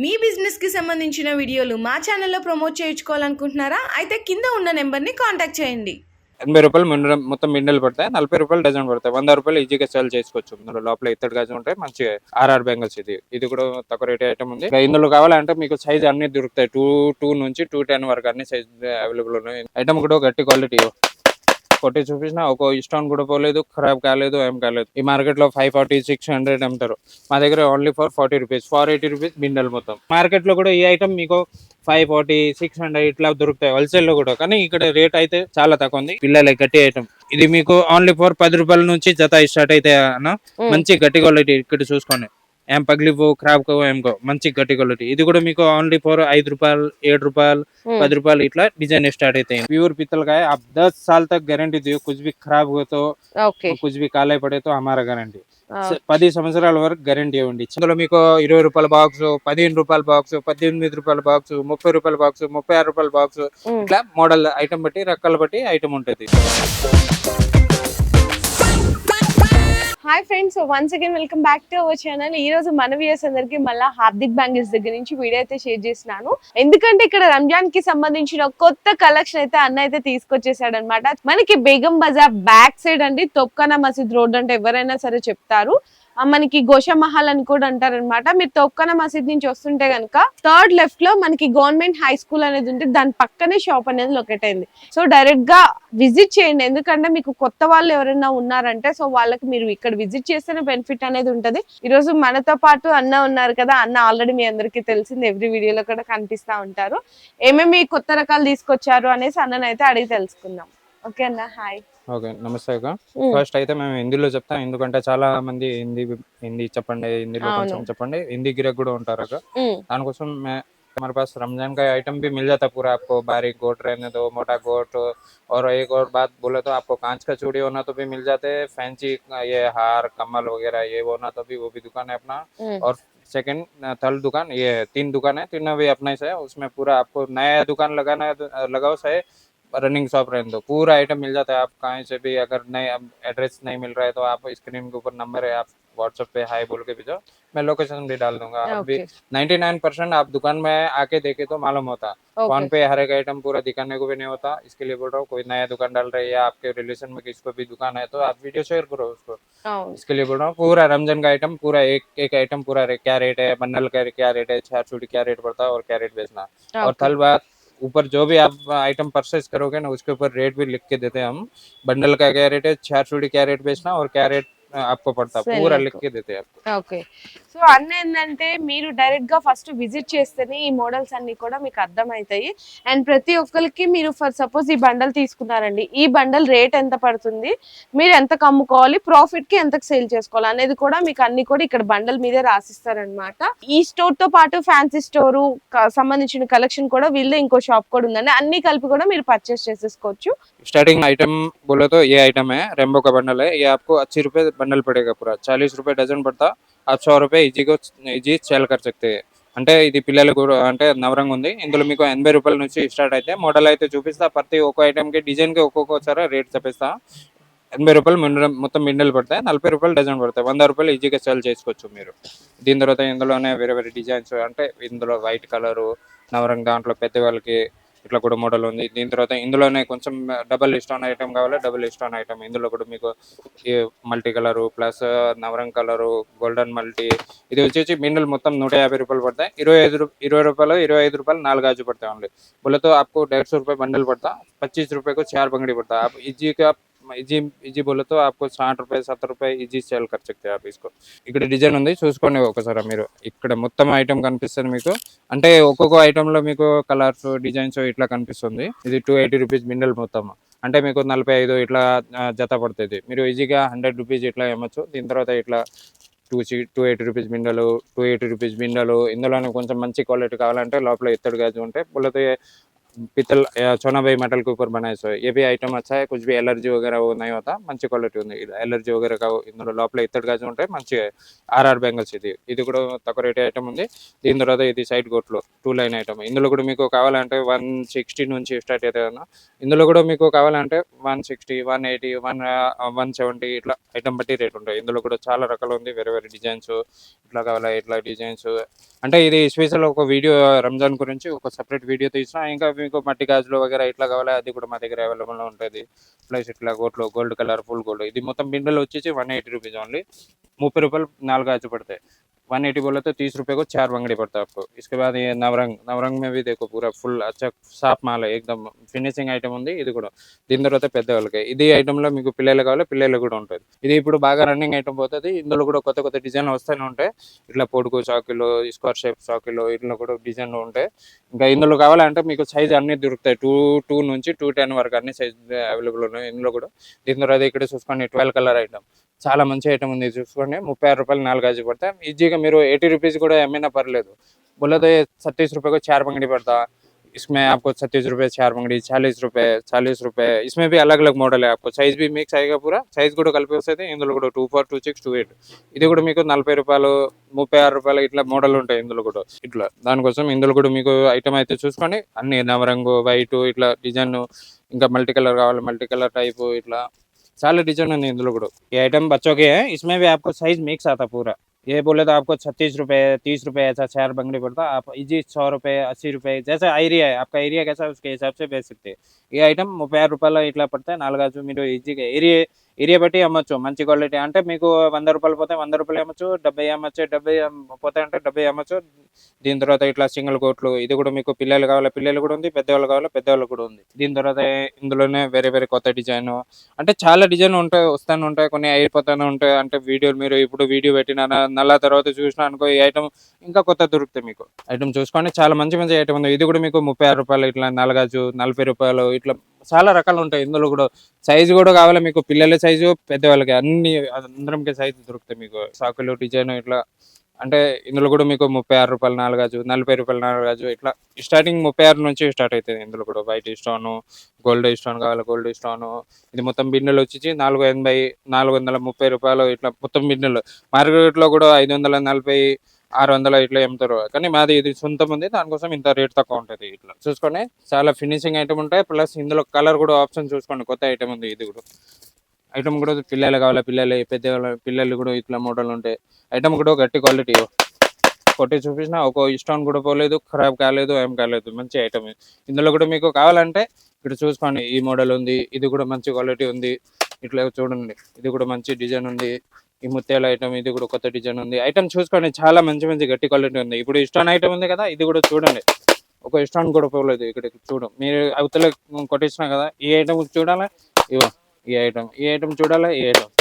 మీ బిజినెస్కి సంబంధించిన వీడియోలు మా ఛానల్లో ప్రమోట్ చేయించుకోవాలనుకుంటున్నారా? అయితే కింద ఉన్న నెంబర్ని కాంటాక్ట్ చేయండి. ఎనభై రూపాయలు మొత్తం మిండలు పడతాయి. నలభై రూపాయలు డజన్ పడతాయి. వంద రూపాయలు ఈజీగా సేల్ చేసుకోవచ్చు. ఇందులో లోపల ఇత్తడి గజం ఉంటాయి. మంచి ఆర్ఆర్ బెంగల్స్ ఇది. ఇది కూడా తక్కువ రేట్ ఐటమ్ ఉంది. ఇందులో కావాలంటే మీకు సైజ్ అన్ని దొరుకుతాయి. టూ టూ నుంచి టూ టెన్ వరకు అన్ని సైజ్ అవైలబుల్ ఉన్నాయి. ఐటమ్ కూడా గట్టి క్వాలిటీ కొట్టి చూపించిన ఒక ఇష్టం కూడా పోలేదు ఖరాబ్ కాలేదు ఏం కాలేదు. ఈ మార్కెట్లో ఫైవ్ ఫార్టీ సిక్స్ హండ్రెడ్ అమ్ముతారు మా దగ్గర only for forty rupees for eighty rupees bundle మొత్తం. మార్కెట్లో కూడా ఈ ఐటమ్ మీకు ఫైవ్ ఫార్టీ సిక్స్ హండ్రెడ్ ఇట్లా దొరుకుతాయి హోల్సేల్లో కూడా. కానీ ఇక్కడ రేట్ అయితే చాలా తక్కువ ఉంది. పిల్లలకి గట్టి ఐటమ్ ఇది మీకు ఓన్లీ ఫర్ పది రూపాయల నుంచి జత స్టార్ట్ అయితే అన్న? మంచి గట్టి క్వాలిటీ ఇక్కడ చూసుకోండి. ఏం పగిలిపో ఖరాబ్ కో ఏం కో మంచి గట్టి క్వాలిటీ ఇది కూడా మీకు ఓన్లీ ఫర్ ఐదు రూపాయలు ఏడు రూపాయలు पद रुपये इतना डिजाइन स्टार्ट होते हैं प्योर पीतल का है आप दस साल तक गारंटी दियो कुछ भी खराब हो तो ఓకే कुछ भी काले पड़े तो हमारा गारंटी పది సంవత్సరాల వరకు గ్యారంటీ ఇవ్వండి ఇందులో మీకు ఇరవై రూపాయల బాక్స్ పదిహేను రూపాయల బాక్స్ పద్దెనిమిది రూపాయల బాక్స్ ముప్పై రూపాయల బాక్స్ ముప్పై ఆరు రూపాయల బాక్స్ ఇట్లా మోడల్ ఐటమ్ బట్టి రకాల బట్టి ఐటమ్ ఉంటుంది Hi friends once again welcome back to our channel ఈ రోజు మన వ్యూస్ అందరికి మళ్ళీ హార్దిక్ బ్యాంగిల్స్ దగ్గర నుంచి వీడియో అయితే షేర్ చేసినాను ఎందుకంటే ఇక్కడ రంజాన్కి సంబంధించిన కొత్త కలెక్షన్ అయితే అన్న అయితే తీసుకొచ్చేసాడు అనమాట మనకి బేగం బజార్ బ్యాక్ సైడ్ అండి తొప్కానా మసీద్ రోడ్ అంటే ఎవరైనా సరే చెప్తారు. మనకి గోషా మహల్ అని కూడా అంటారు అనమాట మీరు తొక్కన మసీద్ నుంచి వస్తుంటే కనుక థర్డ్ లెఫ్ట్లో మనకి గవర్నమెంట్ హై స్కూల్ అనేది ఉంటే దాని పక్కనే షాప్ అనేది లొకేట్ అయింది. సో డైరెక్ట్గా విజిట్ చేయండి. ఎందుకంటే మీకు కొత్త వాళ్ళు ఎవరైనా ఉన్నారంటే సో వాళ్ళకి మీరు ఇక్కడ విజిట్ చేస్తేనే బెనిఫిట్ అనేది ఉంటది. ఈ రోజు మనతో పాటు అన్న ఉన్నారు కదా అన్న ఆల్రెడీ మీ అందరికీ తెలిసింది. ఎవ్రీ వీడియోలో కూడా కనిపిస్తా ఉంటారు. ఏమేమి కొత్త రకాలు తీసుకొచ్చారు అనేసి అన్నని అయితే అడిగి తెలుసుకుందాం. ఓకే అన్న హాయ్ ఓకే నమస్తే అక్క ఫస్ట్ అయితే మేము హిందీలో చెప్తాం ఎందుకంటే చాలా మంది హిందీ హిందీ చెప్పండి హిందీలో కొంచెం అవును. చెప్పండి హిందీ గిరక్ కూడా ఉంటారు అక్క दानकोसम मैं हमारे पास रमजान का आइटम भी मिल जाता है पूरा आपको बारीक गोट रहने दो मोटा गोट और एक और बात बोले तो आपको कांच का चूड़ी होना तो भी मिल जाते हैं फैंसी ये हार कमल वगैरह ये होना तो भी वो भी दुकान है अपना और सेकंड थर्ड दुकान ये तीन दुकान है तीनों भी अपना ही से है उसमें पूरा आपको नया दुकान लगाना है तो, अ, लगाओ से रनिंग शॉप रहने दो। पूरा आइटम मिल जाता है। आप कहीं से भी अगर नहीं अब एड्रेस नहीं मिल रहा है तो आप स्क्रीन के ऊपर नंबर है आप व्हाट्सएप पे हाई बोल के भेजो। मैं लोकेशन भी डाल दूँगा। okay. अभी नाइन्टी नाइन परसेंट आप दुकान में आके देखे तो मालूम होता। Phone okay. पे हर एक आइटम पूरा दिखाने को भी नहीं होता। इसके लिए बोल रहा हूँ कोई नया दुकान डाल रही है आपके रिलेशन में किसको भी दुकान है तो आप वीडियो शेयर करो उसको। oh. इसके लिए बोल रहा हूँ पूरा रमज़ान का आइटम पूरा एक एक आइटम पूरा क्या रेट है बंडल का क्या रेट है छार छूट क्या रेट पड़ता है और क्या रेट बेचना। और थल बात ऊपर जो भी आप आइटम परचेज करोगे ना, उसके ऊपर रेट भी लिख के देते हैं हम। बंडल का क्या रेट है? चूड़ी क्या रेट बेचना और क्या रेट आपको पड़ता है पूरा Sell लिख के देते हैं आपको ఓకే సో అన్న ఏంటంటే మీరు డైరెక్ట్ గా ఫస్ట్ విజిట్ చేస్తేనే ఈ మోడల్స్ అన్ని కూడా మీకు అర్థమవుతాయి అండ్ ప్రతి ఒక్కరికి మీరు ఫర్ సపోజ్ ఈ బండల్ తీసుకున్నారండి ఈ బండల్ రేట్ ఎంత పడుతుంది మీరు ఎంత అమ్ముకోవాలి ప్రాఫిట్ కి ఎంత సేల్ చేసుకోవాలి అనేది కూడా మీకు అన్ని కూడా ఇక్కడ బండల్ మీదే రాసిస్తారనమాట ఈ స్టోర్ తో పాటు ఫ్యాన్సీ స్టోర్ సంబంధించిన కలెక్షన్ కూడా వీళ్ళే ఇంకో షాప్ కూడా ఉందండి అన్ని కలిపి కూడా మీరు పర్చేస్ చేసేసుకోవచ్చు स्टार्टिंग आइटम बोले तो ये आइटम है रेम्बो का बंडल है ये आपको अस्सी रुपए बंडल पड़ेगा पूरा चालीस रुपए डजन पड़ता आप सौ रुपए ఈజీ को ఈజీ సేల్ कर सकते हैं అంటే ఇది పిల్లలకు కూడా అంటే నవరంగా ఉంది ఇందులో మీకు ఎనభై రూపాయల నుంచి స్టార్ట్ అయితే మోడల్ అయితే చూపిస్తా ప్రతి ఒక్క ఐటమ్ కి డిజైన్ కి ఒక్కొక్కసారి రేట్ చెప్పిస్తా ఎనభై రూపాయలు మిండల్ మొత్తం మిండలు పడతాయి నలభై రూపాయలు డజన్ పడతాయి వంద రూపాయలు ఈజీగా సేల్ చేసుకోవచ్చు మీరు దీని తర్వాత ఇందులోనే వేరే వేరే డిజైన్స్ అంటే ఇందులో వైట్ కలరు నవరంగ్ దాంట్లో పెద్దవాళ్ళకి ఇట్లా కూడా మోడల్ ఉంది దీని తర్వాత ఇందులోనే కొంచెం డబల్ ఇస్టోన్ ఐటమ్ కావాలి డబుల్ ఇస్టోన్ ఐటమ్ ఇందులో కూడా మీకు ఈ multi colour plus Navrang colour golden multi ఇది వచ్చేసి మిండల్ మొత్తం నూట యాభై రూపాయలు పడతాయి ఇరవై ఐదు రూ- ఇరవై రూపాయలు ఇరవై ఐదు రూపాయలు నాలుగు గాజు पड़ता है ओनली बोले तो आपको डेढ़ सौ रुपये बंडल पड़ता पच्चीस रुपये को चार बंगड़ी पड़ता आप इजी का इजी इजी बोले तो आपको साठ रुपये सत्तर रुपये ఈజీ సేల్ कर सकते हैं आप इसको ఇక్కడ డిజైన్ ఉంది చూసుకోండి ఒకసారి మీరు ఇక్కడ మొత్తం ఐటమ్ కనిపిస్తుంది మీకు అంటే ఒక్కొక్క ఐటమ్ లో మీకు కలర్స్ డిజైన్స్ ఇట్లా కనిపిస్తుంది ఇది టూ ఎయిటీ రూపీస్ బిండల్ మొత్తం అంటే మీకు నలభై ఐదు ఇట్లా ఆ, జత పడుతుంది మీరు ఈజీగా హండ్రెడ్ రూపీస్ ఇట్లా ఇవ్వచ్చు దీని తర్వాత ఇట్లా two C two eighty rupees బిండలు టూ ఎయిటీ రూపీస్ బిండలు ఇందులోనే కొంచెం మంచి క్వాలిటీ కావాలంటే లోపల ఎత్తడి గాజు ఉంటే పుల్లతో पितल या चौना भाई मेटल के ऊपर बनाए सो ये भी आइटम अच्छा है कुछ भी एलर्जी वगैरह वो नहीं होता మంచి క్వాలిటీ ఉంది ఎలర్జీ వగేరా కావు ఇందులో లోపల ఇత్తడి గాజు ఉంటాయి మంచి ఆర్ఆర్ బెంగల్స్ ఇది ఇది కూడా తక్కువ రేట్ ఐటమ్ ఉంది దీని తర్వాత ఇది సైడ్ కోట్లో టూ లైన్ ఐటమ్ ఇందులో కూడా మీకు కావాలంటే వన్ సిక్స్టీ నుంచి స్టార్ట్ అవుతాయి అన్న ఇందులో కూడా మీకు కావాలంటే one sixty one eighty one one seventy ఇట్లా ఐటమ్ బట్టి రేట్ ఉంటాయి ఇందులో కూడా చాలా రకాలు ఉంది వేరే వేరే డిజైన్స్ ఇట్లా కావాలా ఇట్లా డిజైన్స్ అంటే ఇది స్పెషల్ ఒక వీడియో రంజాన్ గురించి ఒక సపరేట్ వీడియో తీసిన ఇంకా మీకు మట్టి గాజులు వగేరా ఇట్లా కావాలి? అది కూడా మా దగ్గర అవైలబుల్ ఉంటుంది. ప్లస్ ఇట్లా గోట్లో గోల్డ్ కలర్ ఫుల్ గోల్డ్ ఇది మొత్తం బిండలు వచ్చేసి వన్ ఎయిటీ రూపీస్ ఓన్లీ ముప్పై రూపాయలు నాలుగు గాజు పడతాయి. वन एटी बोले तो तीस रुपए को चार बंगड़ी पड़ता है आपको इसके बाद ये नवरंग नवरंग में भी देखो पूरा फुल अच्छा సాఫ్ మాల ఎక్దమ్ ఫినిషింగ్ ఐటమ్ ఉంది ఇది కూడా దీని తర్వాత పెద్దవాళ్ళకి ఇది ఐటమ్ లో మీకు పిల్లలు కావాలి పిల్లలు కూడా ఉంటుంది ఇది ఇప్పుడు బాగా రన్నింగ్ ఐటమ్ పోతుంది ఇందులో కూడా కొత్త కొత్త డిజైన్ వస్తూనే ఉంటాయి ఇట్లా పొడుగు చాకులు స్క్వేర్ షేప్ చాకులు ఇట్లా కూడా డిజైన్లు ఉంటాయి ఇంకా ఇందులో కావాలంటే మీకు సైజ్ అన్ని దొరుకుతాయి టూ టూ నుంచి టూ టెన్ వరకు అన్ని సైజ్ అవైలబుల్ ఉన్నాయి ఇందులో కూడా దీని తర్వాత ఇక్కడ చూసుకోండి ట్వెల్వ్ కలర్ ఐటమ్ చాలా మంచి ఐటమ్ ఉంది ఇది చూసుకోండి ముప్పై ఆరు రూపాయలు నాలుగు గాజు పడతాయి ఈజీగా మీరు ఎయిటీ రూపీస్ కూడా ఏమైనా పర్లేదు बोले तो ये छत्तीस रुपए को चार पंगड़ी पड़ता इसमें आपको छत्तीस रुपए चार पंगड़ी चालीस रुपए चालीस रुपए इसमें भी अलग अलग मॉडल है आपको సైజ్ भी మిక్స్ అయ్యేగా పూరా సైజ్ కూడా కలిపి వస్తుంది ఇందులో కూడా two four two six two eight ఇది కూడా మీకు నలభై రూపాయలు ముప్పై ఆరు రూపాయలు ఇట్లా మోడల్ ఉంటాయి ఇందులో కూడా ఇట్లా దానికోసం ఇందులో కూడా మీకు ఐటమ్ అయితే చూసుకోండి అన్ని నవరంగు వైట్ ఇట్లా డిజైన్ ఇంకా మల్టీ కలర్ కావాలి మల్టీ కలర్ టైప్ ఇట్లా చాలా డిజైన్ ఉంది ఇందులో కూడా ఈ ఐటమ్ बच्चों के है इसमें भी आपको साइज मिक्स आता पूरा ये बोले तो आपको छत्तीस रुपए तीस रुपए ऐसा चार बंगड़ी पड़ता आप इजी सौ रुपए अस्सी रुपए जैसा एरिया है आपका एरिया कैसा है उसके हिसाब से बेच सकते हैं ये ఐటమ్ ముప్పై ఆరు రూపాయలు ఇట్లా పడతాయి నాలుగు మీరు ఈజీగా ఏరియా ఏరియా బట్టి అమ్మచ్చు. మంచి క్వాలిటీ. అంటే మీకు వంద రూపాయలు పోతే వంద రూపాయలు అమ్మచ్చు డెబ్బై అమ్మచ్చు డెబ్బై పోతే అంటే డెబ్బై అమ్మచ్చు. దీని తర్వాత ఇట్లా సింగిల్ కోట్లు ఇది కూడా మీకు పిల్లలు కావాలా? పిల్లలు కూడా ఉంది పెద్దవాళ్ళు కావాలా? పెద్దవాళ్ళు కూడా ఉంది. దీని తర్వాత ఇందులోనే వేరే వేరే కొత్త డిజైన్. అంటే చాలా డిజైన్ ఉంటాయి వస్తాను ఉంటాయి కొన్ని అయిపోతానే ఉంటాయి. అంటే వీడియోలు మీరు ఇప్పుడు వీడియో పెట్టిన నల్ల తర్వాత చూసినా అనుకో ఈ ఐటమ్ ఇంకా కొత్త దొరుకుతాయి మీకు. ఐటమ్ చూసుకోండి. చాలా మంచి మంచి ఐటమ్ ఉంది. ఇది కూడా మీకు ముప్పై ఆరు రూపాయలు ఇట్లా నలగాజు నలభై రూపాయలు ఇట్లా చాలా రకాలు ఉంటాయి. ఇందులో కూడా సైజు కూడా కావాలి మీకు? పిల్లల సైజు పెద్దవాళ్ళకి అన్ని అందరంకి సైజు దొరుకుతాయి మీకు. సాకులు డిజైన్ ఇట్లా. అంటే ఇందులో కూడా మీకు ముప్పై ఆరు రూపాయలు నాలుగు కాజు నలభై రూపాయలు నాలుగు కాజు ఇట్లా. స్టార్టింగ్ ముప్పై ఆరు నుంచి స్టార్ట్ అవుతుంది ఇందులో కూడా. వైట్ స్టోన్ గోల్డ్ స్టోన్ కావాలి? గోల్డ్ స్టోన్ ఇది మొత్తం బిన్నెలు వచ్చి నాలుగు ఎనభై నాలుగు వందల ముప్పై రూపాయలు ఇట్లా మొత్తం బిన్నెలు మార్కెట్లో కూడా ఐదు వందల నలభై ఆరు వందల ఇట్లా అమ్ముతారు. కానీ మాది ఇది సొంతం ఉంది దానికోసం ఇంత రేట్ తక్కువ ఉంటుంది ఇట్లా. చూసుకోండి చాలా ఫినిషింగ్ ఐటమ్ ఉంటాయి ప్లస్ ఇందులో కలర్ కూడా ఆప్షన్ చూసుకోండి కొత్త ఐటమ్ ఉంది ఇది కూడా. ఐటమ్ కూడా పిల్లలు కావాలి పిల్లలు పెద్ద పిల్లలు కూడా ఇట్లా మోడల్ ఉంటాయి ఐటమ్ కూడా గట్టి క్వాలిటీ కొట్టి చూపించిన ఒక ఇష్టం కూడా పోలేదు ఖరాబ్ కాలేదు ఏం కాలేదు మంచి ఐటమ్ ఇందులో కూడా మీకు కావాలంటే ఇక్కడ చూసుకోండి ఈ మోడల్ ఉంది ఇది కూడా మంచి క్వాలిటీ ఉంది. ఇట్లా చూడండి ఇది కూడా మంచి డిజైన్ ఉంది. ఈ ముత్యాల ఐటమ్ ఇది కూడా కొత్త డిజైన్ ఉంది. ఐటమ్ చూసుకోండి చాలా మంచి మంచి గట్టి క్వాలిటీ ఉంది. ఇప్పుడు ఇస్టాన్ ఐటమ్ ఉంది కదా ఇది కూడా చూడండి. ఒక ఇస్టాన్ కూడా పోలేదు ఇక్కడ చూడు. మీరు అవతల కొట్టించిన కదా ఈ ఐటమ్ చూడాలా? ఇవో ఈ ఐటమ్ ఈ ఐటమ్ చూడాలా? ఈ ఐటమ్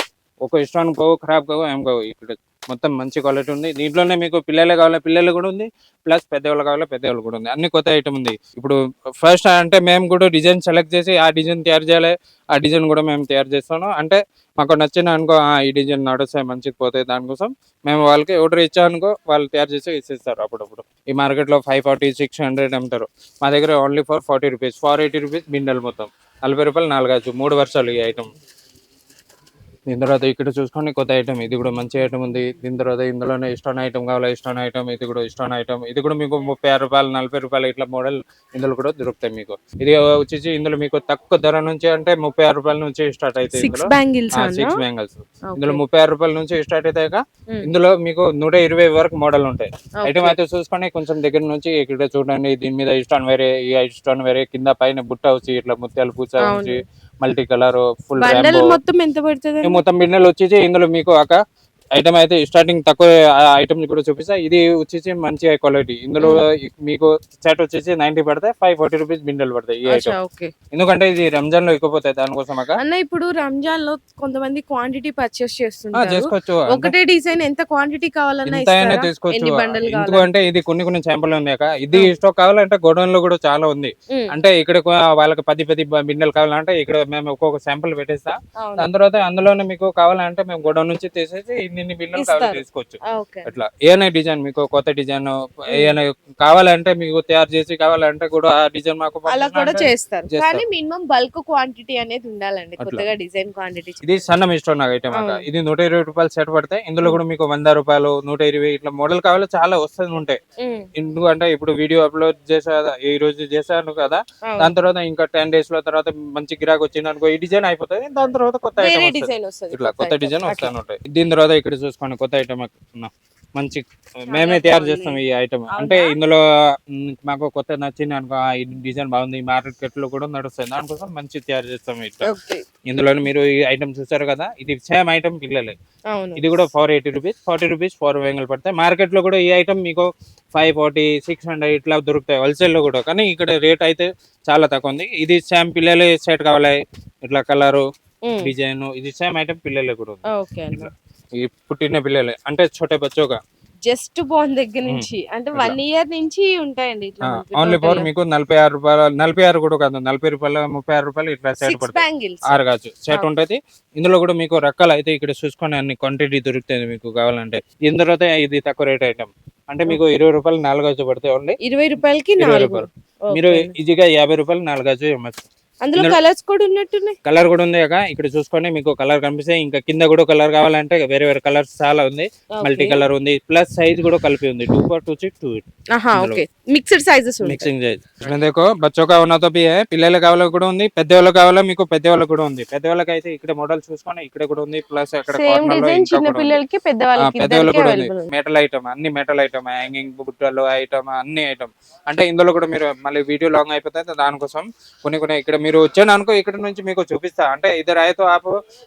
ఒక ఇస్టాన్ పోవు ఖరాబ్ కావు ఏం కావు ఇక్కడ. మొత్తం మంచి క్వాలిటీ ఉంది. దీంట్లోనే మీకు పిల్లలే కావాలా? పిల్లలు కూడా ఉంది. ప్లస్ పెద్దవాళ్ళు కావాలా? పెద్దవాళ్ళు కూడా ఉంది. అన్ని కొత్త ఐటమ్ ఉంది. ఇప్పుడు ఫస్ట్ అంటే మేము కూడా డిజైన్ సెలెక్ట్ చేసి ఆ డిజైన్ తయారు చేయాలి. ఆ డిజైన్ కూడా మేము తయారు చేస్తాను. అంటే మాకు నచ్చిన అనుకో ఈ డిజైన్ నడుస్తాయి మంచిగా పోతాయి దానికోసం మేము వాళ్ళకి ఆర్డర్ ఇచ్చామనుకో వాళ్ళు తయారు చేసి ఇచ్చేస్తారు అప్పుడప్పుడు. ఈ మార్కెట్లో ఫైవ్ ఫార్టీ సిక్స్ హండ్రెడ్ అమ్ముతారు మా దగ్గర only for forty rupees for eighty rupees bundle మొత్తం. నలభై రూపాయలు నాలుగాచు మూడు వర్షాలు ఈ ఐటమ్ దీని తర్వాత ఇక్కడ చూసుకోండి కొత్త ఐటమ్ ఇది కూడా మంచి ఐటమ్ ఉంది. దీని తర్వాత ఇందులోనే ఇష్టం ఐటమ్ కావాలా ఇష్టం ఐటమ్ ఇది కూడా ఇష్టం ఐటమ్ ఇది కూడా మీకు ముప్పై ఆరు రూపాయలు నలభై రూపాయలు ఇట్లా మోడల్ ఇందులో కూడా దొరుకుతాయి మీకు. ఇది వచ్చేసి ఇందులో మీకు తక్కువ ధర నుంచి అంటే ముప్పై ఆరు రూపాయల నుంచి స్టార్ట్ అవుతాయి ఇందులో. బ్యాంగిల్స్ సిక్స్ బ్యాంగల్స్ ఇందులో ముప్పై ఆరు రూపాయల నుంచి స్టార్ట్ అవుతాయి ఇందులో మీకు నూట ఇరవై వరకు మోడల్ ఉంటాయి. ఐటమ్ అయితే చూసుకొని కొంచెం దగ్గర నుంచి ఇక్కడ చూడండి దీని మీద ఇష్టం వేరే ఈ ఇష్టం వేరే కింద పైన బుట్ట వచ్చి ఇట్లా ముత్యాలు పూస. వచ్చి మల్టీ కలర్ ఫుల్ బండల్ మొత్తం ఎంత పడుతుంది మొత్తం బిన్నెలు వచ్చేసి ఇందులో మీకు ఒక ఐటమ్ అయితే స్టార్టింగ్ తక్కువ ఐటమ్ కూడా చూపిస్తా. ఇది వచ్చేసి మంచి క్వాలిటీ ఇందులో మీకు సెట్ వచ్చేసి నైన్టీ పడతాయి ఫైవ్ ఫార్టీ రూపీస్ బిండెలు పడతాయి ఈ ఐటమ్ ఓకే. ఎందుకంటే ఇది రంజాన్లో ఎక్కువ పోతాయి దానికోసం అన్న ఇప్పుడు రంజాన్లో కొంతమంది క్వాంటిటీ పర్చేస్ ఆ, చేస్తుంటారు చేసుకోవచ్చు ఒకటే డిజైన్ ఎంత క్వాంటిటీ కావాలన్నా తీసుకోవచ్చు ఎందుకంటే ఇది కొన్ని కొన్ని శాంపుల్ ఉంది అక్క. ఇది స్టాక్ కావాలంటే గోడౌన్లో కూడా చాలా ఉంది. అంటే ఇక్కడ వాళ్ళకి పది పది బిండెలు కావాలంటే ఇక్కడ మేము ఒక్కొక్క శాంపుల్ పెట్టేస్తా. దాని తర్వాత అందులోనే మీకు కావాలంటే మేము గోడౌన్ నుంచి తీసేసి ఇన్ని ఎన్ని బిన్నెలు కావాలి. తీసుకోవచ్చు అట్లా ఏమైనా డిజైన్ మీకు కొత్త డిజైన్ ఏమైనా కావాలంటే మీకు తయారు చేసి కావాలంటే కూడా ఆ డిజైన్ మాకు అలా కూడా చేస్తారు. కానీ మినిమం బల్క్ క్వాంటిటీ అనేది ఉండాలండి. కొత్తగా డిజైన్ క్వాంటిటీ ఇది సన్న మిస్టోన్ ఐటమ్ అక్క అవును. ఇది నూట ఇరవై రూపాయలు సెట్ పడితే ఇందులో కూడా మీకు వంద రూపాయలు నూట ఇరవై ఇట్లా మోడల్ కావాలి చాలా వస్తుంది ఉంటాయి. ఎందుకంటే ఇప్పుడు వీడియో అప్లోడ్ చేసా ఈ రోజు చేశాను కదా. దాని తర్వాత ఇంకా టెన్ డేస్లో తర్వాత మంచి గిరాక్ వచ్చింది అనుకో ఈ డిజైన్ అయిపోతుంది దాని తర్వాత కొత్త ఐటమ్ ఇట్లా కొత్త డిజైన్ వస్తాను ఉంటాయి. దీని తర్వాత ఇక్కడ చూసుకోండి కొత్త ఐటమ్ మంచి మేమే తయారు చేస్తాం ఈ ఐటమ్ అంటే? ఇందులో మాకు కొత్త నచ్చింది అనుకో ఈ డిజైన్ బాగుంది మార్కెట్లో కూడా నడుస్తుంది దానికోసం మంచి తయారు చేస్తాం ఇందులో మీరు ఈ ఐటమ్ చూసారు కదా ఇది సేమ్ ఐటమ్ పిల్లలే ఇది కూడా four eighty rupees forty rupees four వేంగల్ పడతాయి. మార్కెట్లో కూడా ఈ ఐటమ్ మీకు ఫైవ్ ఫార్టీ సిక్స్ హండ్రెడ్ ఇట్లా దొరుకుతాయి హోల్సేల్లో కూడా. కానీ ఇక్కడ రేట్ అయితే చాలా తక్కువ ఉంది. ఇది సేమ్ పిల్లలే సెట్ కావాలి. ఇట్లా కలరు డిజైన్ ఇది సేమ్ ఐటమ్ పిల్లలే కూడా ఓకే ఈ పుట్టిన పిల్లలే. అంటే చోటే బచ్చోగా. జస్ట్ బాన్ దగ్గర నుంచి. అంటే వన్ ఇయర్ నుంచి ఉంటాయండి ఓన్లీ ఫోర్ మీకు నలభై ఆరు రూపాయలు నలభై ఆరు కూడా కాదు నలభై రూపాయలు ముప్పై ఆరు రూపాయలు ఇట్లా సెట్ బ్యాంగిల్స్ ఆరు కావచ్చు. సెట్ ఉంటది. ఇందులో కూడా మీకు రకాలు అయితే ఇక్కడ చూసుకొని అన్ని క్వాంటిటీ దొరుకుతాయి మీకు కావాలంటే. తర్వాత ఇది తక్కువ రేట్ ఐటమ్ అంటే మీకు ఇరవై రూపాయలు నాలుగు గజు పడతాయి ఓన్లీ ఇరవై రూపాయలకి నాలుగు. మీరు ఈజీగా యాభై రూపాయలు నాలుగు గజు ఇవ్వచ్చు. అందులో కలర్స్ కూడా ఉన్నట్టున్నాయి. కలర్ కూడా ఉంది అక్క. ఇక్కడ చూసుకోండి మీకు కలర్ కనిపిస్తాయి ఇంకా కింద కూడా కలర్ కావాలంటే వేరే వేరే కలర్స్ చాలా ఉంది. మల్టీ కలర్ ఉంది. ప్లస్ సైజ్ కూడా కలిపి ఉంది. Two four two six two okay mixed sizes mixing size దేకో బచ్చోకా ఉన్నతో పిల్లలకు కావాలకు కూడా ఉంది. పెద్దవాళ్ళు కావాలో మీకు పెద్దవాళ్ళకి కూడా ఉంది. పెద్దవాళ్ళకి అయితే ఇక్కడ మోడల్ చూసుకొని ఇక్కడ కూడా ఉంది. ప్లస్ అక్కడ చిన్న పిల్లలకి పెద్దవాళ్ళు కూడా ఉంది. మెటల్ ఐటమ్ అన్ని మెటల్ ఐటమ్ హ్యాంగింగ్ బుట్టలు ఐటమ్ అన్ని ఐటమ్ అంటే ఇందులో కూడా మీరు మళ్ళీ వీడియో లాంగ్ అయిపోతే దానికోసం కొన్ని కొన్ని ఇక్కడ మీరు వచ్చాను అనుకో ఇక్కడ నుంచి మీకు చూపిస్తా అంటే इधर आए तो आप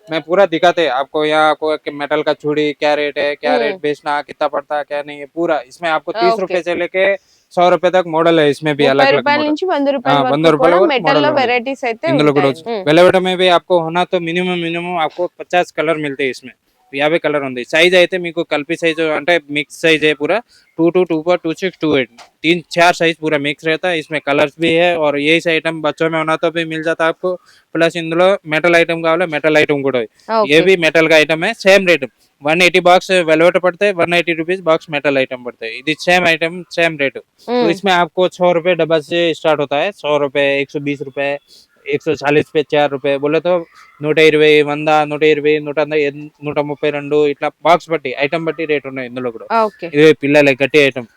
मैं पूरा दिखाते आपको यहाँ आपको मेटल का चूड़ी क्या रेट है क्या रेट बेचना कितना पड़ता है क्या नहीं है पूरा इसमें आपको तीस Okay. रुपए से लेके सौ रुपए तक मॉडल है इसमें भी अलग ముప్పై अलग రూపాయల मॉडल నుంచి వంద రూపాయల हाँ, వంద వరకు రూపాయల కూడా వరకు మెటల్ లో model ఉంది. వెరైటీస్ అయితే इंदुलो కూడా ఉంటాయి. ఉమ్. वेलवेट में भी आपको होना तो मिनिमम मिनिमम आपको पचास कलर मिलते हैं इसमें యాభై కలర్ ఉంది సైజ్ అయితే మీకు కలిపి సైజ్ అంటే मिक्स साइज है पूरा टू टू टू पर टू सिक्स टू एट तीन चार साइज पूरा मिक्स रहता है इसमें कलर्स भी है और यही आइटम बच्चों में होना तो भी मिल जाता है आपको प्लस ఇందులో మెటల్ ఐటమ్ కావాలి మెటల్ ఐటమ్ కూడా है Okay. ये भी मेटल का आइटम है same rate one eighty box velvet पड़ते हैं one eighty rupees box metal item पड़ते हैं ఇది सेम आइटम सेम रेट तो ఉమ్. इसमें आपको सौ रुपए डब्बा से स्टार्ट होता है सौ रुपए एक सौ बीस रुपए एक सौ चालीस पे चार रुपए बोले तो నూట ఇరవై వంద నూట ఇరవై నూట ఎన్- నూట ముప్పై రెండు ఇట్లా బాక్స్ బట్టి ఐటమ్ బట్టి రేట్ ఉన్నాయి ఇందులో కూడా ఓకే ఇది పిల్లల గట్టి ఐటమ్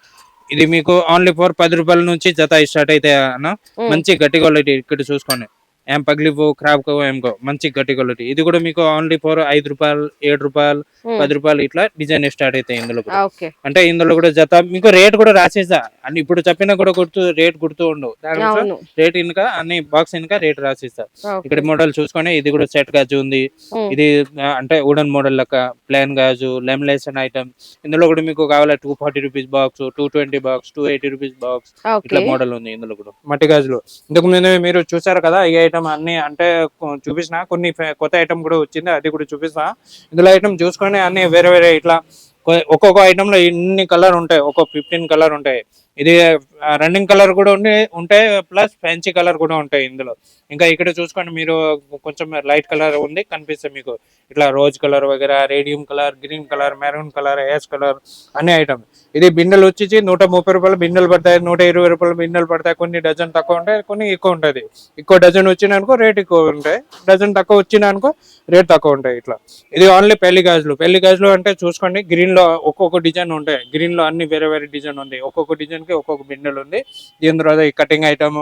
ఇది మీకు ఓన్లీ ఫోర్ పది రూపాయల నుంచి జత స్టార్ట్ అయితే అన్న ఉమ్. మంచి గట్టి క్వాలిటీ ఇక్కడ చూసుకోండి ఏం పగిలిపో ఖరాబ్ కో ఏమో మంచి గట్టి క్వాలిటీ ఇది కూడా మీకు ఓన్లీ ఫోర్ ఐదు రూపాయలు ఏడు రూపాయలు ఉమ్. పది రూపాయలు ఇట్లా డిజైన్ స్టార్ట్ అవుతాయి ఇందులో కూడా. అంటే ఇందులో కూడా జత మీకు రేట్ కూడా రాసేసా అని ఇప్పుడు చెప్పినా కూడా గుర్తు రేట్ గుర్తు ఉండవు. రేట్ ఇంకా అన్ని బాక్స్ ఇంకా రేట్ రాసిస్తా. ఇక్కడ మోడల్ చూసుకొని ఇది కూడా సెట్ గాజు ఉంది. ఉమ్. ఇది అంటే వుడన్ మోడల్ లెక్క ప్లాన్ గాజు లెమినేషన్ ఐటమ్ ఇందులో కూడా మీకు కావాలి two forty rupees box two twenty box two eighty rupees box ఇట్లా మోడల్ ఉంది ఇందులో కూడా. మట్టి గాజులు ఇంతకు ముందు మీరు చూసారు కదా ఈ ఐటమ్ అన్ని అంటే కొ- చూపించిన కొన్ని కొత్త ఐటమ్ కూడా వచ్చింది అది కూడా చూపిస్తా. ఇందులో ఐటమ్ చూసుకొని అన్ని వేరే వేరే ఇట్లా ఒక్కొక్క ఐటమ్లో ఇన్ని కలర్ ఉంటాయి. ఒక్కొక్క ఫిఫ్టీన్ కలర్ ఉంటాయి. ఇది రన్నింగ్ కలర్ కూడా ఉండి ఉంటాయి ప్లస్ ఫ్యాన్సీ కలర్ కూడా ఉంటాయి ఇందులో. ఇంకా ఇక్కడ చూసుకోండి మీరు కొంచెం లైట్ కలర్ ఉంది కనిపిస్తుంది మీకు ఇట్లా rose colour వగేరా radium colour green colour maroon colour ash colour అన్ని ఐటమ్ ఇది బిండెలు వచ్చేసి నూట ముప్పై రూపాయలు బిండెలు పడతాయి నూట ఇరవై రూపాయలు బిండెలు పడతాయి కొన్ని డజన్ తక్కువ ఉంటాయి కొన్ని ఎక్కువ ఉంటుంది ఎక్కువ డజన్ వచ్చిన అనుకో రేట్ ఎక్కువ ఉంటాయి. డజన్ తక్కువ వచ్చిన అనుకో రేట్ తక్కువ ఉంటాయి ఇట్లా. ఇది ఓన్లీ పెళ్ళి గాజులు. పెళ్ళి గాజులు అంటే చూసుకోండి గ్రీన్లో ఒక్కొక్క డిజైన్ ఉంటాయి. గ్రీన్లో అన్ని వేరే వేరే డిజైన్ ఉంది. ఒక్కొక్క డిజైన్ ఐటమ్కి ఒక్కొక్క బిండెలు ఉంది. దీని తర్వాత ఈ కటింగ్ ఐటమ్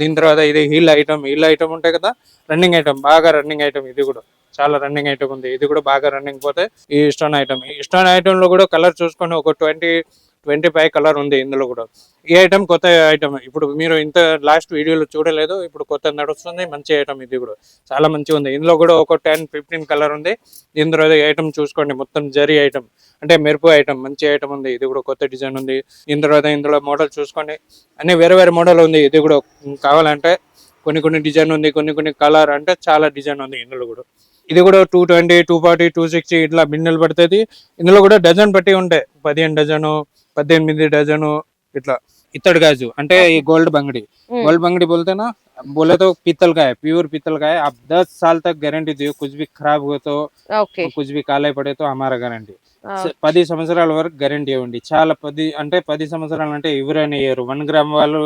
దీని తర్వాత ఇది హీల్ ఐటమ్ హీల్ ఐటమ్ ఉంటాయి కదా రన్నింగ్ ఐటమ్ బాగా రన్నింగ్ ఐటమ్ ఇది కూడా. చాలా రన్నింగ్ ఐటమ్ ఉంది. ఇది కూడా బాగా రన్నింగ్ పోతే ఈ స్టోన్ ఐటమ్ ఈ స్టోన్ ఐటమ్లో కూడా కలర్ చూసుకొని ఒక ట్వంటీ ట్వంటీ ఫైవ్ కలర్ ఉంది ఇందులో కూడా. ఈ ఐటమ్ కొత్త ఐటమ్ ఇప్పుడు మీరు ఇంత లాస్ట్ వీడియోలో చూడలేదు ఇప్పుడు కొత్త నడుస్తుంది మంచి ఐటమ్ ఇది కూడా. చాలా మంచిగా ఉంది. ఇందులో కూడా ఒక టెన్ ఫిఫ్టీన్ కలర్ ఉంది. ఇందులో ఐటమ్ చూసుకోండి. మొత్తం జరీ ఐటమ్ అంటే మెరుపు ఐటమ్ మంచి ఐటమ్ ఉంది. ఇది కూడా కొత్త డిజైన్ ఉంది. ఇందులో ఇందులో మోడల్ చూసుకోండి. అన్ని వేరే వేరే మోడల్ ఉంది. ఇది కూడా కావాలంటే కొన్ని కొన్ని డిజైన్ ఉంది కొన్ని కొన్ని కలర్ అంటే చాలా డిజైన్ ఉంది ఇందులో కూడా. ఇది కూడా two twenty two forty two sixty ఇట్లా బిన్నెలు పడుతుంది ఇందులో కూడా డజన్ బట్టి ఉంటాయి పదిహేను డజను పద్దెనిమిది డజను ఇట్లా ఇత్తడి గాజు అంటే ఈ గోల్డ్ బంగడి Hmm. गोल्ड बंगड़ी बोलते ना बोले तो पीतल का है प्योर पीतल का है आप दस साल तक गारंटी दो कुछ भी खराब हो तो ఓకే कुछ भी काले पड़े तो हमारा गारंटी స- పది సంవత్సరాల వరకు గ్యారంటీ ఇవ్వండి చాలా పది అంటే పది సంవత్సరాలు అంటే ఎవరైనా ఇయ్యరు వన్ గ్రామ్ వాళ్ళు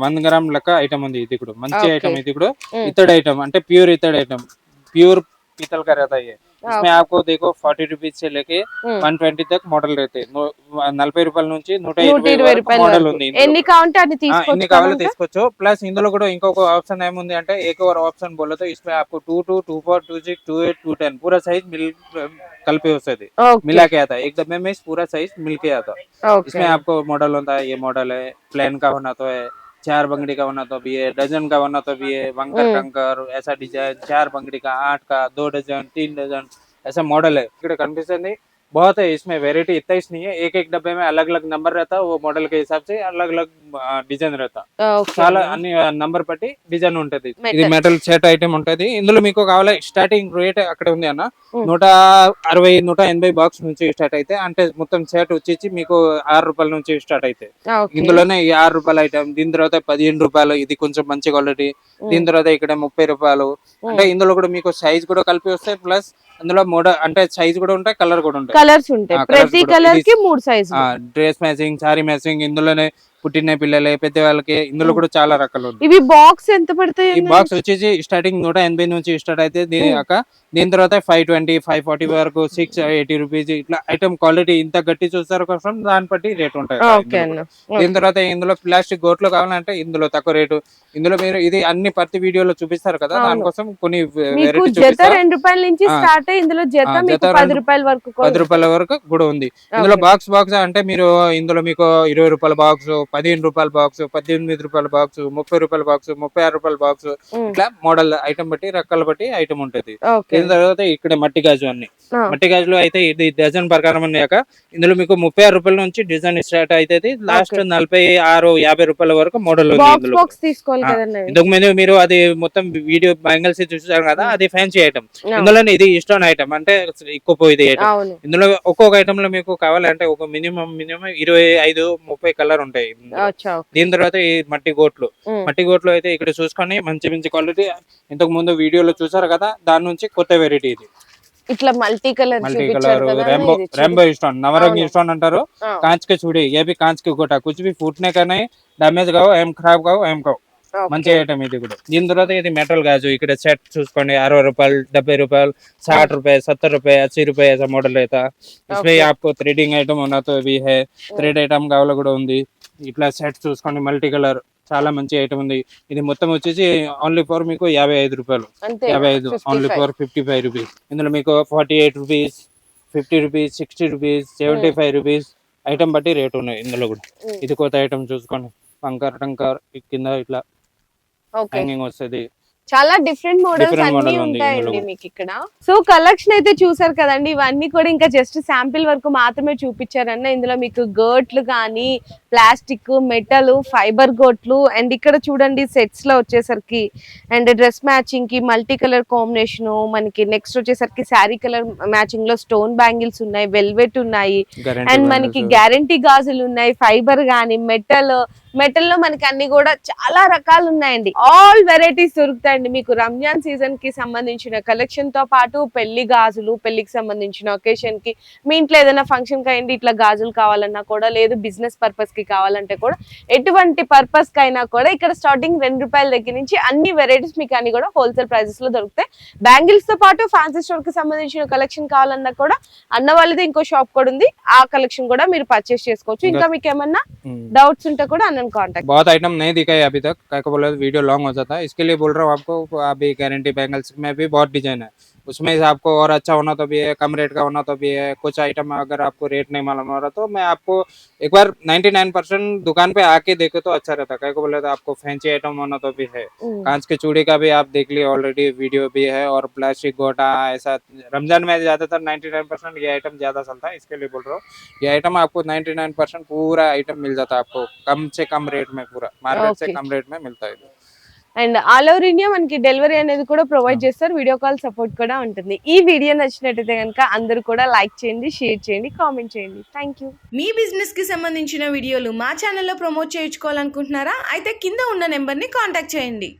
వన్ గ్రామ్ లెక్క ఐటమ్ ఉంది ఇది కూడా మంచి Okay. ఐటమ్ ఇది కూడా Mm. इतड़ आइटम అంటే प्योर इतड़ आइटम प्योर पीतल का रहता है ये इसमें आपको देखो फोर्टी रुपीज से लेके Hmm. వన్ ట్వంటీ తక్ మోడల్ रहते हैं नो- నలభై రూపాయల నుంచి నూట నూట ఇరవై ఇరవై వరకు రూపాయల మోడల్ వరకు. ఉంది ఎన్ని కావాలంటే అన్ని ఆ, ఎన్ని కావాలో తీసుకోవచ్చు తీసుకోవచ్చు ప్లస్ ఇందులో కూడా ఇంకొక ఆప్షన్ ఏముంది అంటే एक और ऑप्शन बोले तो इसमें आपको two two two four two six two eight two ten पूरा साइज मिल కలిపి వస్తుంది मिला के आता है एक डब्बे में पूरा साइज मिल के आता है इसमें आपको मॉडल होता है ये मॉडल है प्लेन का होना तो है चार बंगड़ी का होना तो भी है डजन का होना तो भी है वंकर हम्म। कंकर ऐसा डिजाइन चार बंगड़ी का आठ का दो डजन तीन डजन ऐसा मॉडल है ఇక్కడ కనిపిస్తుంది बहुत है इसमें वेराइटी इतना ही नहीं है एक एक डब्बे में अलग अलग नंबर रहता है वो मॉडल के हिसाब से अलग अलग डिजाइन रहता చాలా అన్ని నంబర్ బట్టి డిజైన్ ఉంటది ఇది Metal. మెటల్ సెట్ ఐటమ్ ఉంటది ఇందులో మీకు కావాలి స్టార్టింగ్ రేట్ అక్కడ ఉంది అన్న Hmm. నూట అరవై నూట ఎనభై బాక్స్ నుంచి స్టార్ట్ అయితే అంటే మొత్తం సెట్ వచ్చేసి మీకు ఆరు రూపాయల నుంచి స్టార్ట్ అయితే. ఇందులోనే ఈ ఆరు రూపాయల ఐటమ్ దీని తర్వాత పదిహేను రూపాయలు ఇది కొంచెం మంచి క్వాలిటీ దీని తర్వాత ఇక్కడ ముప్పై రూపాయలు. అంటే ఇందులో కూడా మీకు సైజ్ కూడా కలిపి వస్తాయి ప్లస్ అందులో మోడల్ అంటే సైజ్ కూడా ఉంటాయి కలర్ కూడా ఉంటాయి. కలర్స్ ఉంటాయి. ప్రతి. కలర్కి మూడు size dress matching sari matching ఇందులోనే పుట్టిన పిల్లలే పెద్ద వాళ్ళకి ఇందులో కూడా చాలా రకాలు ఇవి బాక్స్ ఎంత పడతాయి ఈ బాక్స్ వచ్చేసి స్టార్టింగ్ నూట ఎనభై నుంచి స్టార్ట్ అయితే దీని Hmm. కాక దీని తర్వాత ఫైవ్ ట్వంటీ ఫైవ్ ఫార్టీ వరకు సిక్స్ ఎయిటీ రూపీస్ ఇట్లా ఐటమ్ క్వాలిటీ ఇంత గట్టి చూస్తారు కోసం దాన్ని బట్టి రేట్ ఉంటాయి. దీని తర్వాత ఇందులో ప్లాస్టిక్ గోట్లు కావాలంటే ఇందులో తక్కువ రేటు ఇందులో మీరు ఇది అన్ని ప్రతి వీడియోలో చూపిస్తారు కదా. దానికోసం కొన్ని జత రెండు రూపాయల నుంచి ఆ. స్టార్ట్ అయ్యి ఇందులో జత ఆ, మీకు జత పది రూపాయల వరకు కూడా పది రూపాయల వరకు కూడా ఉంది ఇందులో. బాక్స్ బాక్స్ అంటే మీరు ఇందులో మీకు ఇరవై రూపాయల బాక్స్ పదిహేను రూపాయల బాక్స్ పద్దెనిమిది రూపాయల బాక్స్ ముప్పై రూపాయల బాక్స్ ముప్పై ఆరు రూపాయల బాక్స్. ఇట్లా మోడల్ ఐటమ్ బట్టి రకాల బట్టి ఐటమ్ ఉంటది. దీని తర్వాత ఇక్కడ మట్టి గాజు అన్ని. మట్టి గాజులో అయితే ఇది డజన్ ప్రకారం ఉన్నాక ఇందులో మీకు ముప్పై ఆరు రూపాయల నుంచి డిజైన్ స్టార్ట్ అవుతుంది లాస్ట్ నలభై ఆరు యాభై రూపాయల వరకు మోడల్ ఇంతకు ముందు మీరు అది మొత్తం వీడియో బ్యాంగిల్స్ చూసారు కదా అది ఫ్యాన్సీ ఐటమ్ ఇందులో ఇది ఇష్టం ఐటమ్ అంటే ఎక్కువ పోయింది ఐటమ్ ఇందులో ఒక్కొక్క ఐటమ్లో మీకు కావాలంటే ఒక మినిమం మినిమం ఇరవై ఐదు ముప్పై కలర్ ఉంటాయి. దీని తర్వాత ఈ మట్టి గోట్లు. మట్టి గోట్లు అయితే ఇక్కడ చూసుకొని మంచి మంచి క్వాలిటీ ఇంతకు ముందు వీడియోలో చూసారు కదా దాని నుంచి కొత్త వెరైటీ ఇది. ఇట్లా multi colour multi colour rainbow rainbow ఇష్టం నవరంగి ఇష్టం అంటారు. కాంచ్ చూడి ఏపి కాంచిక कांच के ఫుట్నే కానీ డామేజ్ కావు ఏం ఖరాబ్ కావు ఏం కావు. మంచి ఐటమ్ ఇది కూడా. దీని తర్వాత ఇది మెటల్ గాజు. ఇక్కడ సెట్ చూసుకోండి అరవై రూపాయలు డెబ్బై రూపాయలు సాట్ రూపాయ సత్తర్ రూపాయ అస్సీ రూపాయ మోడల్ అయితే. रहता इसमें ఐటమ్ थ्रेडिंग आइटम होना तो भी है కూడా ఉంది. ఇట్లా సెట్ చూసుకోండి మల్టీ కలర్ చాలా మంచి ఐటమ్ ఉంది. ఇది మొత్తం వచ్చేసి ఓన్లీ ఫర్ మీకు యాభై ఐదు రూపాయలు. యాభై ఐదు 55. Only for fifty five rupees ఇందులో మీకు forty eight rupees fifty rupees sixty rupees seventy five rupees item బట్టి రేట్ ఉన్నాయి ఇందులో కూడా. Mm. ఇది కొత్త ఐటమ్ చూసుకోండి. పంకర్ టంకర్ కింద ఇట్లా హ్యాంగింగ్ వస్తుంది. చాలా డిఫరెంట్ మోడల్స్ అన్ని ఉంటాయండి. మీకు ఇక్కడ సో కలెక్షన్ అయితే చూసారు కదండి ఇవన్నీ కూడా ఇంకా జస్ట్ శాంపిల్ వరకు మాత్రమే చూపించారన్న ఇందులో మీకు గోట్లు కానీ ప్లాస్టిక్ మెటల్ ఫైబర్ గోట్లు అండ్ ఇక్కడ చూడండి సెట్స్లో వచ్చేసరికి అండ్ డ్రెస్ మ్యాచింగ్కి మల్టీ కలర్ కాంబినేషన్ మనకి నెక్స్ట్ వచ్చేసరికి శారీ కలర్ మ్యాచింగ్లో స్టోన్ బ్యాంగిల్స్ ఉన్నాయి వెల్వెట్ ఉన్నాయి అండ్ మనకి గ్యారంటీ గాజులు ఉన్నాయి ఫైబర్ గానీ మెటల్ మెటల్లో మనకి అన్ని కూడా చాలా రకాలు ఉన్నాయండి ఆల్ వెరైటీస్ దొరుకుతాయండి మీకు. రంజాన్ సీజన్కి సంబంధించిన కలెక్షన్తో పాటు పెళ్ళి గాజులు పెళ్ళికి సంబంధించిన ఒకేషన్కి మీ ఇంట్లో ఏదైనా ఫంక్షన్ కాయండి ఇట్లా గాజులు కావాలన్నా కూడా లేదు బిజినెస్ పర్పస్కి కావాలంటే కూడా ఎటువంటి పర్పస్ కైనా కూడా ఇక్కడ స్టార్టింగ్ రెండు రూపాయల దగ్గర నుంచి అన్ని వెరైటీస్ మీకు అన్ని కూడా హోల్సేల్ ప్రైజెస్లో దొరుకుతాయి. బ్యాంగిల్స్తో పాటు ఫ్యాన్సీ స్టోర్కి సంబంధించిన కలెక్షన్ కావాలన్నా కూడా అన్న వాళ్ళది ఇంకో షాప్ కూడా ఉంది. ఆ కలెక్షన్ కూడా మీరు పర్చేస్ చేసుకోవచ్చు. ఇంకా మీకు ఏమన్నా డౌట్స్ ఉంటే కూడా అన్న हम कांटेक्ट बहुत आइटम नहीं दिखाई अभी तक। क्या बोला वीडियो लॉन्ग हो जाता है। इसके लिए बोल रहा हूँ आपको अभी गारंटी बैंगल्स में भी बहुत डिज़ाइन है उसमें से आपको और अच्छा होना तो भी है कम रेट का होना तो भी है कुछ आइटम अगर आपको रेट नहीं मालूम हो रहा तो मैं आपको एक बार 99 परसेंट दुकान पे आके देखो तो अच्छा रहता है। क्या को बोले तो आपको फैंसी आइटम होना तो भी है। कांच के चूड़ी का भी आप देख लिए ऑलरेडी वीडियो भी है और प्लास्टिक गोटा ऐसा रमज़ान में ज़्यादातर 99 परसेंट ये आइटम ज़्यादा चलता है इसके लिए बोल रहा हूँ। ये आइटम आपको 99 परसेंट पूरा आइटम मिल जाता है आपको कम से कम रेट में पूरा मार्केट से कम रेट में मिलता है। అండ్ ఆల్ ఓవర్ ఇండియా మనకి డెలివరీ అనేది కూడా ప్రొవైడ్ చేస్తారు. వీడియో కాల్ సపోర్ట్ కూడా ఉంటుంది. ఈ వీడియో నచ్చినట్టయితే కనుక అందరూ కూడా లైక్ చేయండి షేర్ చేయండి కామెంట్ చేయండి. Thank you. మీ బిజినెస్కి సంబంధించిన వీడియోలు మా ఛానల్లో ప్రమోట్ చేయించుకోవాలనుకుంటున్నారా? అయితే కింద ఉన్న నెంబర్ని కాంటాక్ట్ చేయండి.